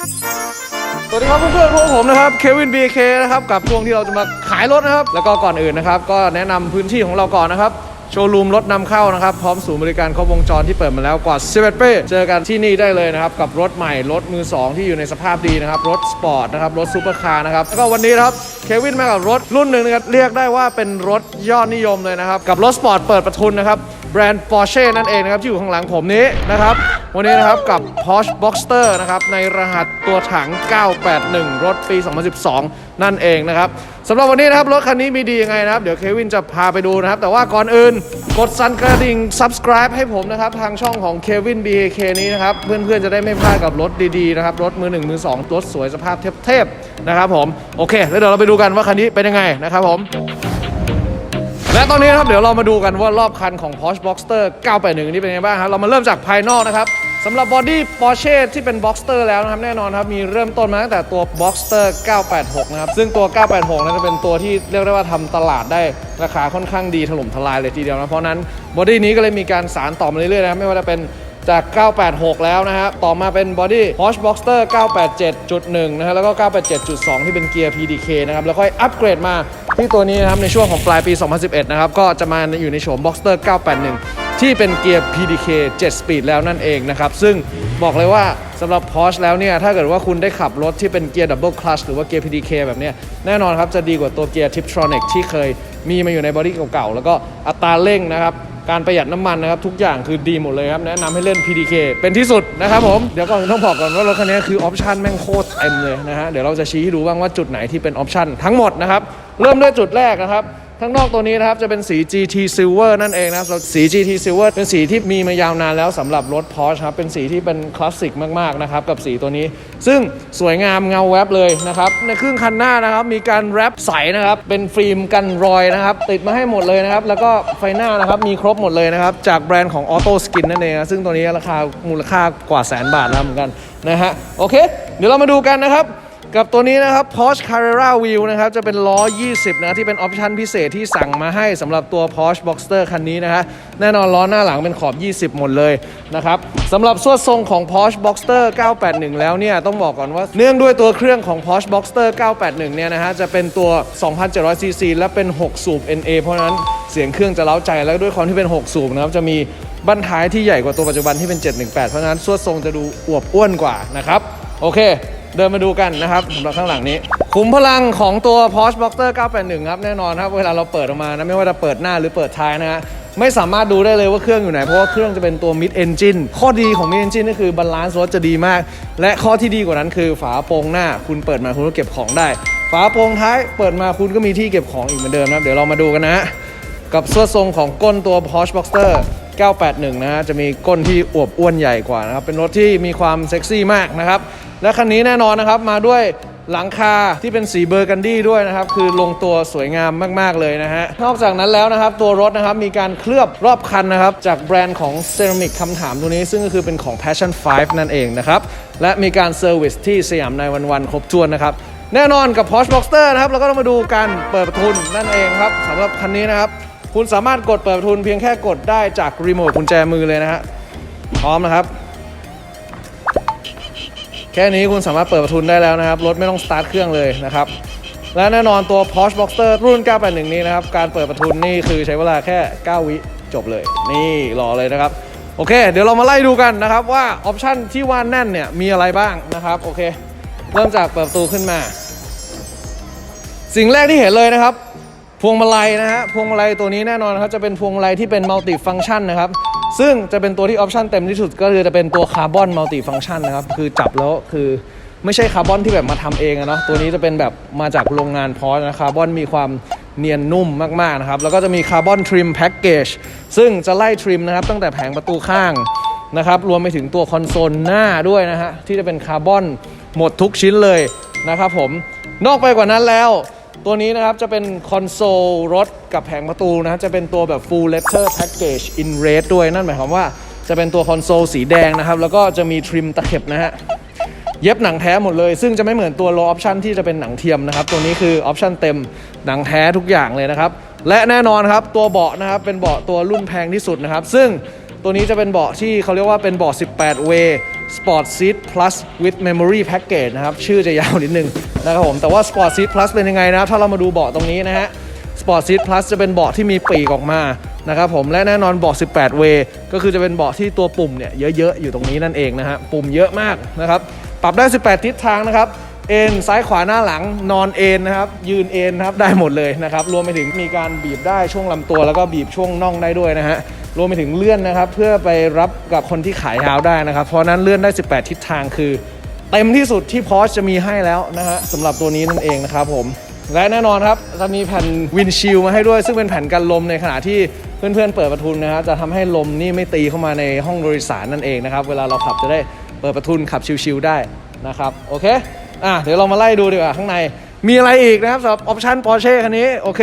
สวัสดีครับเพื่อนๆพวกผมนะครับเควิน BK นะครับกับช่วงที่เราจะมาขายรถนะครับ แล้วก็ก่อนอื่นนะครับ ก็แนะนำพื้นที่ของเราก่อนนะครับ โชว์รูมรถนำเข้านะครับ พร้อมศูนย์บริการครบวงจรที่เปิดมาแล้วกว่า11ปีเจอกันที่นี่ได้เลยนะครับ กับรถใหม่ รถมือ 2 ที่อยู่ในสภาพดีนะครับ รถสปอร์ตนะครับ รถซูเปอร์คาร์นะครับแล้วก็วันนี้นะครับเควินมากับรถรุ่นหนึ่งนะครับเรียกได้ว่าเป็นรถยอดนิยมเลยนะครับ กับรถสปอร์ตเปิดประทุนนะครับ แบรนด์ Porsche นั่นเองนะครับที่อยู่ข้างหลังผมนี้นะครับ วันนี้นะครับกับ Porsche Boxster นะครับในรหัสตัวถัง 981 รถปี 2012 นั่นเองนะครับสำหรับวันนี้นะครับ รถคันนี้มีดียังไงนะครับ เดี๋ยวเควินจะพาไปดูนะครับ แต่ว่าก่อนอื่นกดสั่นกระดิ่ง subscribe ให้ผมนะครับ ทางช่องของ Kevin BAK นี้นะครับ เพื่อนๆจะได้ไม่พลาดกับรถดีๆนะครับ รถมือ 1 มือ 2 รถสวยสภาพเทพๆนะครับผมโอเค แล้วเดี๋ยวเราไปดูกันว่าคันนี้เป็นยังไงนะครับผม และตอนนี้นะครับเดี๋ยวเรามาดูกันว่ารอบคันของ Porsche Boxster 981 นี่เป็นยังไงบ้างครับ เรามาเริ่มจากภายนอกนะครับสำหรับบอดี้ Porsche ที่เป็น Boxster แล้วนะครับ แน่นอนครับ มีเริ่มต้นมาตั้งแต่ตัว Boxster 986 นะครับ ซึ่งตัว 986นั้นจะเป็นตัวที่เรียกได้ว่าทำตลาดได้ราคาค่อนข้างดีถล่มทลายเลยทีเดียวนะ เพราะนั้นบอดี้นี้ก็เลยมีการสารต่อมาเรื่อยๆนะครับไม่ว่าจะเป็น จาก 986 แล้วนะฮะ ต่อมาเป็นบอดี้ Porsche Boxster 987.1 นะฮะ แล้วก็ 987.2 ที่เป็นเกียร์ PDK นะครับ แล้วค่อยอัปเกรดมาที่ตัวนี้นะครับ ในช่วงของปลายปี 2011 นะครับ ก็จะมาอยู่ในโฉม Boxster 981ที่เป็นเกียร์ PDK 7 Speed แล้วนั่นเองนะครับ ซึ่งบอกเลยว่าสำหรับ Porsche แล้วเนี่ย ถ้าเกิดว่าคุณได้ขับรถที่เป็นเกียร์ Double Clutch หรือว่าเกียร์ PDK แบบเนี้ยแน่นอนครับ จะดีกว่าตัวเกียร์ Tiptronic ที่เคยมีมาอยู่ในบอดี้เก่าๆ แล้วก็อัตราเร่งนะครับ การประหยัดน้ำมันนะครับทุกอย่างคือดีหมดเลยครับ แนะนำให้เล่น PDK เป็นที่สุดนะครับผม เดี๋ยวก่อนต้องบอกก่อนว่ารถคันนี้คือออปชันแม่งโคตรเต็มเลยนะฮะ เดี๋ยวเราจะชี้ให้ดูบ้างว่าจุดไหนที่เป็นออปชันทั้งหมดนะครับ เริ่มด้วยจุดแรกนะครับ ข้างนอกตัวนี้นะครับจะเป็นสี GT Silver นั่นเองนะครับสี GT Silver เป็นสีที่มีมายาวนานแล้วสำหรับรถ Porsche ครับเป็นสีที่เป็นคลาสสิกมากๆนะครับกับสีตัวนี้ ซึ่งสวยงามเงาแวบเลยนะครับในครึ่งคันหน้านะครับมีการแรปใสนะครับเป็นฟิล์มกันรอยนะครับติดมาให้หมดเลยนะครับแล้วก็ไฟหน้านะครับมีครบหมดเลยนะครับจากแบรนด์ของ Auto Skin นั่นเองนะซึ่งตัวนี้ราคามูลค่ากว่าแสนบาทแล้วเหมือนกันนะฮะโอเค เดี๋ยวเรามาดูกันนะครับ กับตัวนี้นะครับ Porsche Carrera Wheel นะครับ จะเป็นล้อ 20 นะที่เป็นออปชันพิเศษที่สั่งมาให้สำหรับตัว Porsche Boxster คันนี้นะฮะแน่นอนล้อหน้าหลังเป็นขอบ 20 หมดเลยนะครับสำหรับส่วนทรงของ Porsche Boxster 981 แล้วเนี่ย ต้องบอกก่อนว่า เนื่องด้วยตัวเครื่องของ Porsche Boxster 981 เนี่ยนะฮะจะเป็นตัว 2,700 cc และเป็น 6 สูบ NA เพราะนั้นเสียงเครื่องจะเล้าใจแล้วด้วยความที่เป็น 6 สูบนะครับจะมีบั้นท้ายที่ใหญ่กว่าตัวปัจจุบันที่เป็น 718 เพราะนั้นส่วนทรงจะดูอวบอ้วนกว่านะครับโอเค เดินมาดูกันนะครับสำหรับข้างหลังนี้ ขุมพลังของตัว Porsche Boxster 981 ครับแน่นอนครับ เวลาเราเปิดออกมานะไม่ว่าจะเปิดหน้าหรือเปิดท้ายนะฮะไม่สามารถดูได้เลยว่าเครื่องอยู่ไหน เพราะว่าเครื่องจะเป็นตัว mid engine ข้อดีของ mid engine ก็คือบาลานซ์รถจะดีมาก และข้อที่ดีกว่านั้นคือฝาโปรงหน้า คุณเปิดมาคุณก็เก็บของได้ ฝาโปรงท้ายเปิดมาคุณก็มีที่เก็บของอีกเหมือนเดิมนะครับเดี๋ยวเรามาดูกันนะฮะกับส่วนทรงของก้นตัว Porsche Boxster 981 นะฮะจะมีก้นที่อวบอ้วนใหญ่กว่านะครับเป็นรถที่มีความเซ็กซี่มากนะครับ และคันนี้แน่นอนนะครับมาด้วยหลังคาที่เป็นสีเบอร์กันดี้ด้วยนะครับ คือลงตัวสวยงามมาก ๆ เลยนะฮะ นอกจากนั้นแล้วนะครับ ตัวรถนะครับ มีการเคลือบรอบคันนะครับ จากแบรนด์ของเซรามิกคำถามตัวนี้ ซึ่งก็คือเป็นของ Passion 5 นั่นเองนะครับ และมีการเซอร์วิสที่สยามในวันวันๆครบถ้วนนะครับ แน่นอนกับ Porsche Boxster นะครับเราก็ต้องมาดูการเปิดประทุนนั่นเองครับสำหรับคันนี้นะครับคุณสามารถกดเปิดประทุนเพียงแค่กดได้จากรีโมทกุญแจมือเลยนะฮะพร้อมนะครับ แค่นี้คุณสามารถเปิดประทุนได้แล้วนะครับ รถไม่ต้องสตาร์ทเครื่องเลยนะครับ และแน่นอนตัว Porsche Boxster รุ่น 981 นี้นะครับ การเปิดประทุนนี่คือใช้เวลาแค่ 9 วิจบเลย นี่รอเลยนะครับ โอเค เดี๋ยวเรามาไล่ดูกันนะครับว่าออปชันที่ว่าแน่นเนี่ยมีอะไรบ้างนะครับ โอเค เริ่มจากเปิดประตูขึ้นมา สิ่งแรกที่เห็นเลยนะครับ พวงมาลัยนะฮะ พวงมาลัยตัวนี้แน่นอนครับจะเป็นพวงมาลัยที่เป็นมัลติฟัง c t ชันนะครับ ซึ่งจะเป็นตัวที่ออปชันเต็มที่สุดก็คือจะเป็นตัวคาร์บอนมัลติฟังชันนะครับ คือจับแล้วคือไม่ใช่คาร์บอนที่แบบมาทำเองอะเนาะตัวนี้จะเป็นแบบมาจากโรงงานพอสนะคาร์บอนมีความเนียนนุ่มมากๆนะครับ แล้วก็จะมีคาร์บอนทริมแพ็กเกจซึ่งจะไล่ทริมนะครับ ตั้งแต่แผงประตูข้างนะครับ รวมไปถึงตัวคอนโซลหน้าด้วยนะฮะที่จะเป็นคาร์บอนหมดทุกชิ้นเลยนะครับผมนอกไปกว่านั้นแล้ว ตัวนี้นะครับจะเป็นคอนโซลรถกับแผงประตูนะฮะจะเป็นตัวแบบ full leather package in red ด้วยนั่นหมายความว่าจะเป็นตัวคอนโซลสีแดงนะครับ แล้วก็จะมีทริมตะเข็บนะฮะเย็บหนังแท้หมดเลย ซึ่งจะไม่เหมือนตัว low option ที่จะเป็นหนังเทียมนะครับ ตัวนี้คือ option เต็มหนังแท้ทุกอย่างเลยนะครับ และแน่นอนครับตัวเบาะนะครับเป็นเบาะตัวรุ่นแพงที่สุดนะครับ ซึ่ง ตัวนี้จะเป็นเบาะที่เขาเรียกว่าเป็นเบาะ 18 way Sport Seat Plus with Memory Package นะครับ ชื่อจะยาวนิดนึงนะครับผม แต่ว่า Sport Seat Plus เป็นยังไงนะครับ ถ้าเรามาดูเบาะตรงนี้นะฮะ Sport Seat Plus จะเป็นเบาะที่มีปีกออกมานะครับผม และแน่นอนเบาะ 18 way ก็คือจะเป็นเบาะที่ตัวปุ่มเนี่ยเยอะๆ อยู่ตรงนี้นั่นเองนะฮะ ปุ่มเยอะมากนะครับ ปรับได้ 18 ทิศทางนะครับ เอ็นซ้ายขวาหน้าหลังนอนเอ็นนะครับยืนเอ็นนะครับได้หมดเลยนะครับรวมไปถึงมีการบีบได้ช่วงลำตัว แล้วก็บีบช่วงน่องได้ด้วยนะฮะรวมไปถึงเลื่อนนะครับเพื่อไปรับกับคนที่ขายยาวได้นะครับ เพราะนั้นเลื่อนได้ 18 ทิศทางคือเต็มที่สุดที่พอชจะมีให้แล้วนะฮะสำหรับตัวนี้นั่นเองนะครับผมและแน่นอนครับจะมีแผ่นวินชิลมาให้ด้วย ซึ่งเป็นแผ่นกันลมในขณะที่เพื่อนๆเปิดประทุนนะครับจะทำให้ลมนี่ไม่ตีเข้ามาในห้องโดยสารนั่นเองนะครับ เวลาเราขับจะได้เปิดประทุนขับชิลๆได้นะครับ โอเค อะเดี๋ยวเรามาไล่ดูดีกว่าข้างใน มีอะไรอีกนะครับสำหรับออปชั่น Porsche คันนี้ โอเค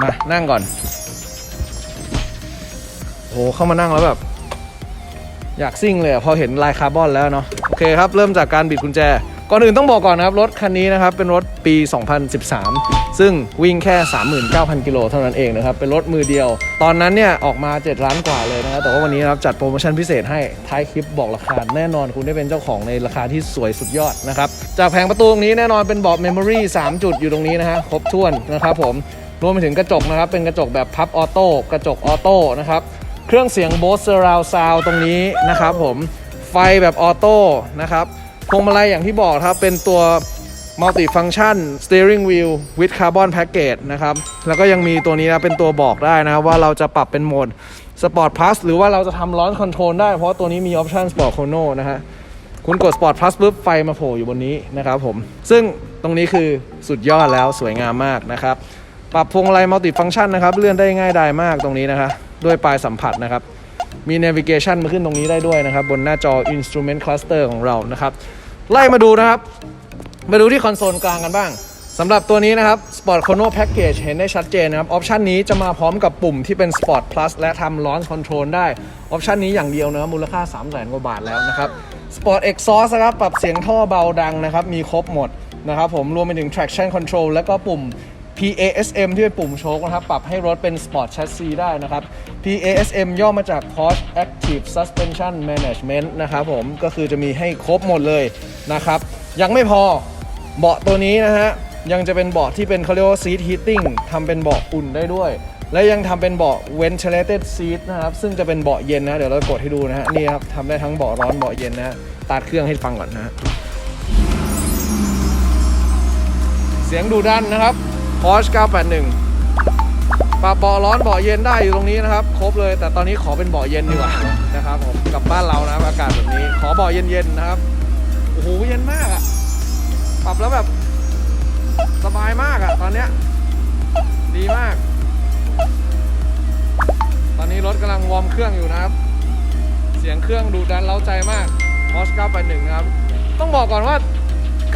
มานั่งก่อน โอ้เข้ามานั่งแล้วแบบ อยากซิ่งเลยอะพอเห็นลายคาร์บอนแล้วเนาะโอเคครับ เริ่มจากการบิดกุญแจ ก่อนอื่นต้องบอกก่อนนะครับ รถคันนี้นะครับ เป็นรถปี 2013 ซึ่งวิ่งแค่ 39,000 กิโลเท่านั้นเองนะครับ เป็นรถมือเดียว ตอนนั้นเนี่ย ออกมา 7 ล้านกว่าเลยนะครับแต่ว่าวันนี้นะครับ จัดโปรโมชั่นพิเศษให้ท้ายคลิปบอกราคา แน่นอนคุณได้เป็นเจ้าของในราคาที่สวยสุดยอดนะครับ จากแผงประตูตรงนี้แน่นอนเป็นเบาะเมมโมรี่3จุดอยู่ตรงนี้นะฮะครบถ้วนนะครับผมรวมไปถึงกระจกนะครับเป็นกระจกแบบพับออโต้กระจกออโต้นะครับเครื่องเสียง Bose Surround Sound ตรงนี้นะครับผมไฟแบบออโต้นะครับ พวงมาลัยอย่างที่บอกครับเป็นตัว Multi Function Steering Wheel with Carbon Package นะครับ แล้วก็ยังมีตัวนี้นะเป็นตัวบอกได้นะครับ ว่าเราจะปรับเป็นโหมด Sport Plus หรือว่าเราจะทำ Launch Control ได้เพราะตัวนี้มีออปชัน Sport Chrono นะฮะคุณกด Sport Plus ปุ๊บไฟมาโผล่อยู่บนนี้นะครับผม ซึ่งตรงนี้คือสุดยอดแล้วสวยงามมากนะครับ ปรับพวงมาลัยมัลติฟัง c t ชันนะครับ เลื่อนได้ง่ายดายมากตรงนี้นะครับด้วยปลายสัมผัสนะครับ มี navigation มาขึ้นตรงนี้ได้ด้วยนะครับ บนหน้าจอ instrument cluster ของเรานะครับ ไล่มาดูนะครับ มาดูที่คอนโซลกลางกันบ้างสำหรับตัวนี้นะครับ Sport Chrono Package เห็นได้ชัดเจนนะครับ ออปชันนี้จะมาพร้อมกับปุ่มที่เป็น Sport Plus และทำ Launch Control ได้ ออปชันนี้อย่างเดียวนะมูลค่า 3 0 0 0 0 0กว่าบาทแล้วนะครับ Sport Exhaust นะครับ ปรับเสียงท่อเบาดังนะครับ มีครบหมดนะครับผม รวมไปถึง traction control แล้วก็ปุ่ม PASM ที่เป็นปุ่มโชคนะครับ ปรับให้รถเป็น Sport Chassis ได้นะครับ PASM ย่อมาจาก Porsche Active Suspension Management นะครับผมก็คือจะมีให้ครบหมดเลยนะครับ ยังไม่พอเบาะตัวนี้นะฮะ ยังจะเป็นเบาะที่เป็นเขาเรียกว่า seat heating ทำเป็นเบาะอุ่นได้ด้วย และยังทำเป็นเบาะ ventilated seat นะครับ ซึ่งจะเป็นเบาะเย็นนะ เดี๋ยวเรากดให้ดูนะฮะ นี่ครับทำได้ทั้งเบาะร้อนเบาะเย็นนะตัดเครื่องให้ฟังก่อนนะฮะเสียงดูดันนะครับ Porsche 981 ปรับเบาะร้อนเบาะเย็นได้อยู่ตรงนี้นะครับ ครบเลย แต่ตอนนี้ขอเป็นเบาะเย็นดีกว่านะครับผมกับบ้านเรานะครับอากาศแบบนี้ขอเบาะเย็นๆนะครับโอ้โหเย็นมากอะปรับแล้วแบบสบายมากอะตอนเนี้ยดีมาก ตอนนี้รถกำลังวอร์มเครื่องอยู่นะครับ เสียงเครื่องดูดันเล้าใจมาก Porsche 981 ครับ ต้องบอกก่อนว่า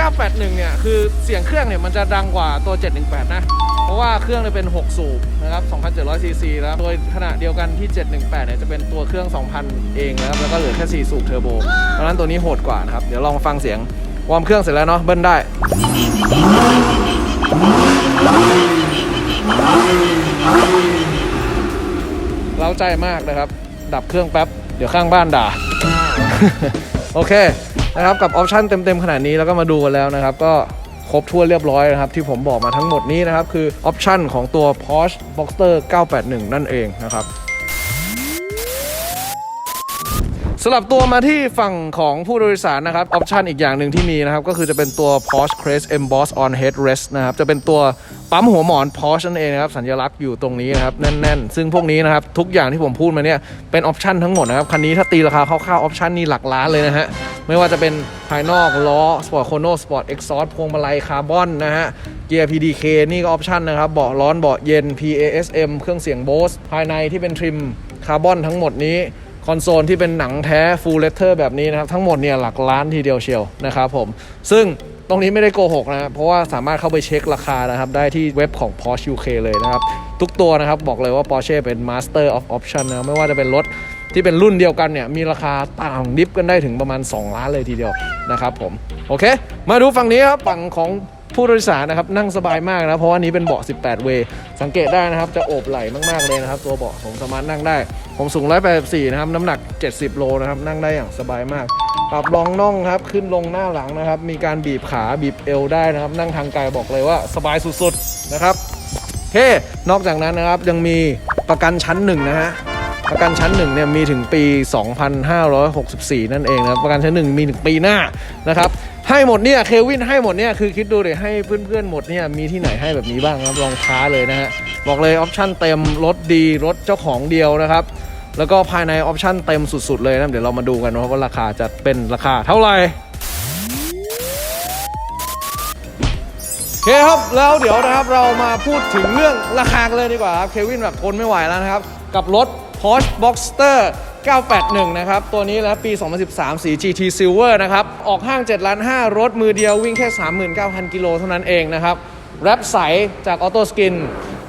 981 เนี่ย คือเสียงเครื่องเนี่ย มันจะดังกว่าตัว 718 นะ เพราะว่าเครื่องเนี่ยเป็น 6 สูบนะครับ 2,700 ซีซีแล้วโดยขณะเดียวกันที่ 718 เนี่ย จะเป็นตัวเครื่อง 2,000 เองนะครับ แล้วก็เหลือแค่ 4 สูบเทอร์โบ เพราะฉะนั้นตัวนี้โหดกว่านะครับ เดี๋ยวลองฟังเสียงวอร์มเครื่องเสร็จแล้วเนาะ เบิ้ลได้เล้าใจมากนะครับ ดับเครื่องแป๊บ เดี๋ยวข้างบ้านด่า โอเค นะครับกับออปชันเต็มๆขนาดนี้แล้วก็มาดูกันแล้วนะครับก็ครบถ้วนเรียบร้อยนะครับที่ผมบอกมาทั้งหมดนี้นะครับคือออปชันของตัว Porsche Boxster 981 นั่นเองนะครับสลับตัวมาที่ฝั่งของผู้โดยสารนะครับออปชันอีกอย่างหนึ่งที่มีนะครับ ก็คือจะเป็นตัว Porsche Crest Emboss on Headrest นะครับ จะเป็นตัว ปั๊มหัวหมอน Porsche นั่นเองนะครับสัญลักษณ์อยู่ตรงนี้นะครับแน่นๆ ซึ่งพวกนี้นะครับทุกอย่างที่ผมพูดมาเนี่ยเป็นออปชันทั้งหมดนะครับคันนี้ถ้าตีราคาคร่าวๆออปชันนี่หลักล้านเลยนะฮะไม่ว่าจะเป็นภายนอกล้อ Sport Chrono Sport Exhaust พวงมาลัยคาร์บอนนะฮะเกียร์ PDK นี่ก็ออปชันนะครับเบาะร้อนเบาะเย็น PASM เครื่องเสียง Bose ภายในที่เป็นทริมคาร์บอนทั้งหมดนี้คอนโซลที่เป็นหนังแท้ full leather แบบนี้นะครับทั้งหมดเนี่ยหลักล้านทีเดียวเชียวนะครับผมซึ่ง ตรงนี้ไม่ได้โกหกนะครับเพราะว่าสามารถเข้าไปเช็คราคานะครับ ได้ที่เว็บของ Porsche UK เลยนะครับ ทุกตัวนะครับบอกเลยว่า Porsche เป็น Master of Option นะไม่ว่าจะเป็นรถที่เป็นรุ่นเดียวกันเนี่ย มีราคาต่างดิฟกันได้ถึงประมาณ 2 ล้านเลยทีเดียวนะครับผม โอเค มาดูฝั่งนี้ครับ ฝั่งของ ผู้โดยสารนะครับนั่งสบายมากนะเพราะว่านี้เป็นเบาะ 18 เวย์สังเกตได้นะครับจะโอบไหล่มากๆเลยนะครับ ตัวเบาะผมสามารถนั่งได้ ผมสูง 184 นะครับน้ำหนัก 70 โลนะครับนั่งได้อย่างสบายมากปรับรองน่องครับขึ้นลงหน้าหลังนะครับ มีการบีบขาบีบเอวได้นะครับ นั่งทางไกลบอกเลยว่าสบายสุดๆนะครับโอเคนอกจากนั้นนะครับยังมีประกันชั้นหนึ่งนะฮะประกันชั้นหนึ่งเนี่ยมีถึงปี 2564 นั่นเองนะรประกันชั้นหนึ่งมีถึงปีหน้านะครับ ให้หมดเนี่ยเควินให้หมดเนี่ยคือคิดดูเลยให้เพื่อนๆหมดเนี่ยมีที่ไหนให้แบบนี้บ้างครับลองท้าเลยนะฮะบอกเลยออปชั่นเต็มรถดีรถเจ้าของเดียวนะครับ แล้วก็ภายในออปชั่นเต็มสุดๆเลยนะเดี๋ยวเรามาดูกันว่าราคาจะเป็นราคาเท่าไหร่โอเคครับแล้วเดี๋ยวนะครับเรามาพูดถึงเรื่องราคากันเลยดีกว่าครับเควินแบบทนไม่ไหวแล้วนะครับ กับรถ Porsche Boxster 981 นะครับ ตัวนี้แล้วปี 2013 สี GT Silver นะครับ ออกห้าง7ล้าน5รถมือเดียววิ่งแค่ 39,000 กิโลเท่านั้นเองนะครับ แรปใสจาก Auto Skin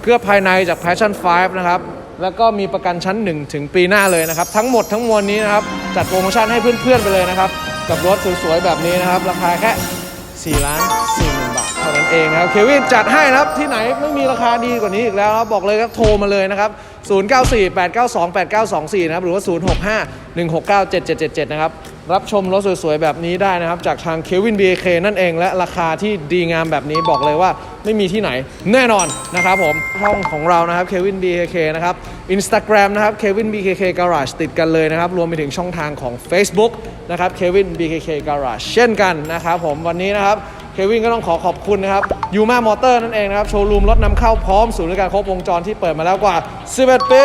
เคลือภายในจาก Passion 5 นะครับ แล้วก็มีประกันชั้น 1 ถึงปีหน้าเลยนะครับ ทั้งหมดทั้งมวลนี้นะครับ จัดโปรโมชั่นให้เพื่อนๆไปเลยนะครับ กับรถสวยๆแบบนี้นะครับ ราคาแค่ 4 ล้าน4หมื่นบาท เท่านั้นเองนะครับเควินจัดให้นะครับที่ไหนไม่มีราคาดีกว่านี้อีกแล้วครับบอกเลยครับโทรมาเลยนะครับ 094 892 8924 นะครับหรือว่า 065 169 7777 นะครับรับชมรถสวยๆ แบบนี้ได้นะครับ จากทางเควิน BK นั่นเอง และราคาที่ดีงามแบบนี้บอกเลยว่าไม่มีที่ไหนแน่นอนนะครับผมช่องของเรานะครับเควิน BKK นะครับ Instagram นะครับเควิน BKK Garage ติดกันเลยนะครับ รวมไปถึงช่องทางของ Facebook นะครับเควิน BKK Garage เช่นกันนะครับผมวันนี้นะครับ เควินก็ต้องขอขอบคุณนะครับยูมามอเตอร์นั่นเองนะครับ โชว์รูมรถนำเข้าพร้อมศูนย์บริการครบวงจรที่เปิดมาแล้วกว่า 11 ปี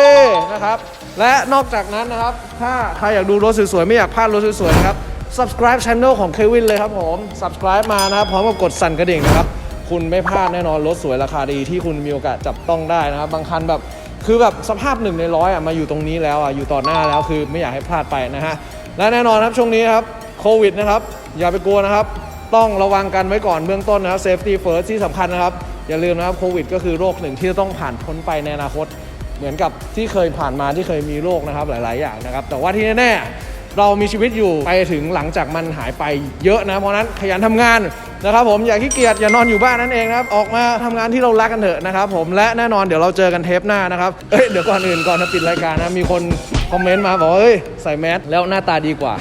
นะครับ และนอกจากนั้นนะครับ ถ้าใครอยากดูรถสวยๆ ไม่อยากพลาดรถสวยๆ นะครับ subscribe channel ของเควินเลยครับผม subscribe มานะครับพร้อมกับกดสั่นกระดิ่งนะครับ คุณไม่พลาดแน่นอนรถสวยราคาดีที่คุณมีโอกาสจับต้องได้นะครับ บางคันแบบคือแบบสภาพหนึ่งในร้อยอะมาอยู่ตรงนี้แล้วอะอยู่ต่อหน้าแล้วคือไม่อยากให้พลาดไปนะฮะและแน่นอนครับช่วงนี้ครับโควิดนะครับอย่าไปกลัวนะครับ ต้องระวังกันไว้ก่อนเบื้องต้นนะครับ safety first ที่สำคัญนะครับ อย่าลืมนะครับโควิดก็คือโรคหนึ่งที่จะต้องผ่านพ้นไปในอนาคต เหมือนกับที่เคยผ่านมาที่เคยมีโรคนะครับหลาย ๆ อย่างนะครับ แต่ว่าที่แน่ๆเรามีชีวิตอยู่ไปถึงหลังจากมันหายไปเยอะนะเพราะนั้นขยันทำงานนะครับผมอย่าขี้เกียจอย่านอนอยู่บ้านนั่นเองนะครับออกมาทำงานที่เรารักกันเถอะนะครับผมและแน่นอนเดี๋ยวเราเจอกันเทปหน้านะครับเอ้ยเดี๋ยวก่อนอื่นก่อนจะปิดรายการนะมีคนคอมเมนต์มาบอกเอ้ยใส่แมสแล้วหน้าตาดีกว่า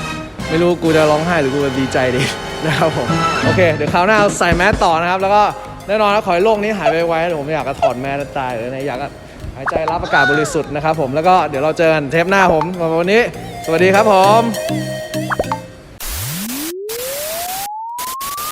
ไม่รู้กูจะร้องไห้หรือกูจะดีใจดี นะครับผมโอเค เดี๋ยวคราวหน้าใส่แมสต่อนะครับ แล้วก็แน่นอนนะขอให้โลกนี้หายไปไวๆเดี๋ยวผมอยากจะถอดแมสตายเลยนะอยากจะหายใจรับอากาศบริสุทธิ์นะครับผมแล้วก็เดี๋ยวเราเจอกันเทปหน้าผมวันนี้ สวัสดีครับผม